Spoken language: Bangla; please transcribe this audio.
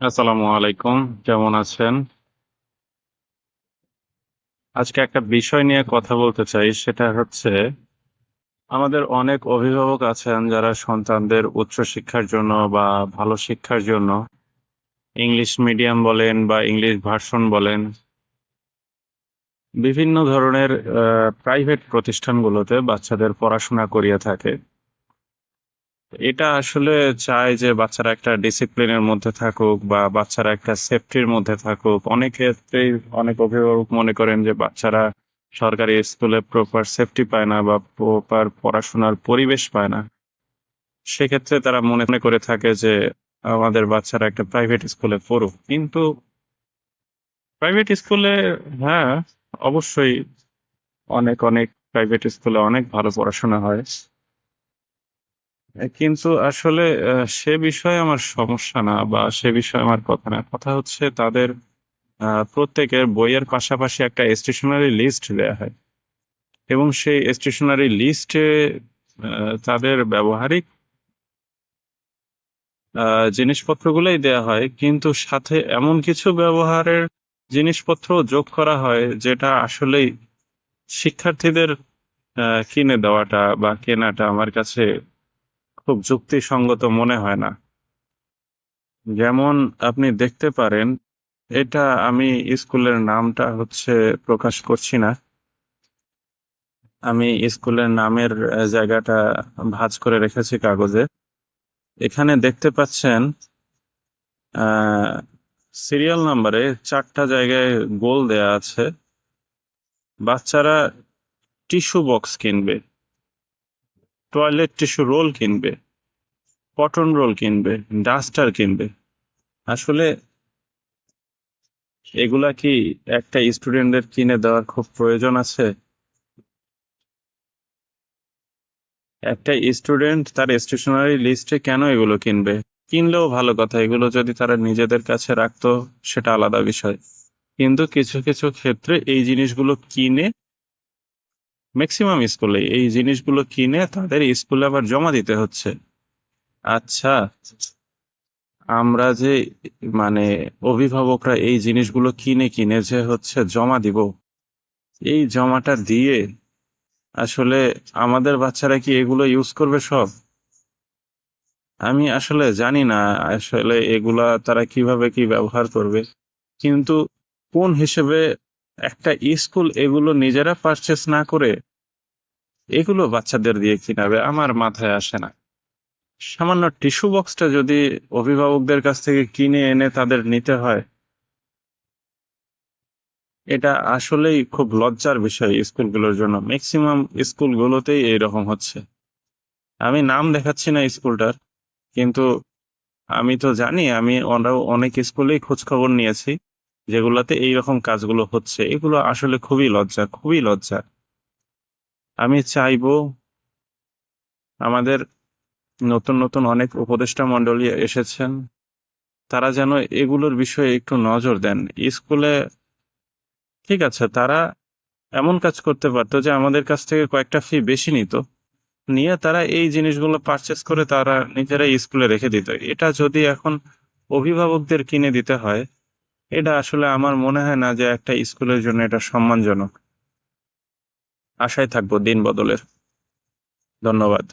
আসসালামু আলাইকুম, কেমন আছেন? আজকে একটা বিষয় নিয়ে কথা বলতে চাই, সেটা হচ্ছে আমাদের অনেক অভিভাবক আছেন যারা সন্তানদের উচ্চশিক্ষার জন্য বা ভালো শিক্ষার জন্য ইংলিশ মিডিয়াম বলেন বা ইংলিশ ভার্সন বলেন, বিভিন্ন ধরনের প্রাইভেট প্রতিষ্ঠানগুলোতে বাচ্চাদের পড়াশোনা করিয়ে থাকে। এটা আসলে চায় যে বাচ্চারা একটা ডিসিপ্লিনের মধ্যে থাকুক বা বাচ্চারা একটা সেফটির মধ্যে থাকুক। অনেক ক্ষেত্রেই অনেক অভিভাবক মনে করেন যে বাচ্চারা সরকারি স্কুলে প্রপার সেফটি পায় না বা প্রপার পড়াশোনার পরিবেশ পায় না। সেক্ষেত্রে তারা মনে মনে করে থাকে যে আমাদের বাচ্চারা একটা প্রাইভেট স্কুলে পড়ুক। কিন্তু প্রাইভেট স্কুলে হ্যাঁ অবশ্যই অনেক অনেক প্রাইভেট স্কুলে অনেক ভালো পড়াশোনা হয়। কিন্তু আসলে সে বিষয়ে আমার সমস্যা না বা সে বিষয়ে আমার কথা না। কথা হচ্ছে তাদের প্রত্যেকের বইয়ের পাশাপাশি একটা স্টেশনারি লিস্ট দেয়া হয়। এবং সেই স্টেশনারি লিস্টে তাদের ব্যবহারিক জিনিসপত্রগুলোই দেয়া হয়। কিন্তু সাথে এমন কিছু ব্যবহারের জিনিসপত্র যোগ করা হয় যেটা আসলেই শিক্ষার্থীদের কিনে দেওয়াটা বা কেনাটা আমার কাছে খুব যুক্তিসঙ্গত মনে হয় না। যেমন আপনি দেখতে পারেন, এটা আমি স্কুলের নামটা হচ্ছে প্রকাশ করছি না। আমি স্কুলের নামের জায়গাটা ভাঁজ করে রেখেছি কাগজে। এখানে দেখতে পাচ্ছেন সিরিয়াল নাম্বারে চারটা জায়গায় গোল দেয়া আছে। বাচ্চারা টিস্যু বক্স কিনবে। টয়লেট টিস্যু রোল কিনবে কটন রোল কিনবে ডাস্টার কিনবে। আসলে এগুলা কি একটা স্টুডেন্টের কিনে দেওয়ার খুব প্রয়োজন আছে? একটা স্টুডেন্ট তার স্টেশনারি লিস্টে কেন এগুলো কিনবে? কিনলেও ভালো কথা, এগুলো যদি তারা নিজেদের কাছে রাখতো, সেটা আলাদা বিষয়। কিন্তু কিছু কিছু ক্ষেত্রে এই জিনিসগুলো কিনে ম্যাক্সিমাম স্কুলে এই জিনিসগুলো কিনে তাদের স্কুলে আবার জমা দিতে হচ্ছে। আচ্ছা আমরা যে মানে অভিভাবকরা এই জিনিসগুলো কিনে কিনে যে হচ্ছে জমা দিব, এই জমাটা দিয়ে আসলে আমাদের বাচ্চারা কি এগুলো ইউজ করবে সব? আমি আসলে জানি না আসলে এগুলা তারা কীভাবে কি ব্যবহার করবে, কিন্তু কোন হিসেবে একটা স্কুল এগুলো নিজেরা পারচেস না করে, এগুলো বাচ্চাদের দিয়ে কিনাবে, আমার মাথায় আসে না। সামান্য টিস্যু বক্সটা যদি অভিভাবকদের কাছ থেকে কিনে এনে তাদের নিতে হয়, এটা আসলেই খুব লজ্জার বিষয় স্কুলগুলোর জন্য। ম্যাক্সিমাম স্কুলগুলোতেই এইরকম হচ্ছে। আমি নাম দেখাচ্ছি না স্কুলটার, কিন্তু আমি তো জানি, আমি অন- অনেক স্কুলেই খোঁজখবর নিয়েছি। যেগুলোতে এইরকম কাজগুলো হচ্ছে, এগুলো আসলে খুবই লজ্জা খুবই লজ্জা। আমি চাইব আমাদের নতুন নতুন অনেক উপদেষ্টা মণ্ডলী এসেছেন। তারা যেন এগুলোর বিষয়ে একটু নজর দেন। স্কুলে ঠিক আছে, তারা এমন কাজ করতে পারতো যে আমাদের কাছ থেকে কয়েকটা ফি বেশি নিত। নিয়ে তারা এই জিনিসগুলো পারচেস করে তারা নিজেরাই স্কুলে রেখে দিত। এটা যদি এখন অভিভাবকদের কিনে দিতে হয় এটা আসলে আমার মনে হয় না যে একটা স্কুলের জন্য এটা সম্মানজনক। আশায় থাকব দিন বদলের। ধন্যবাদ।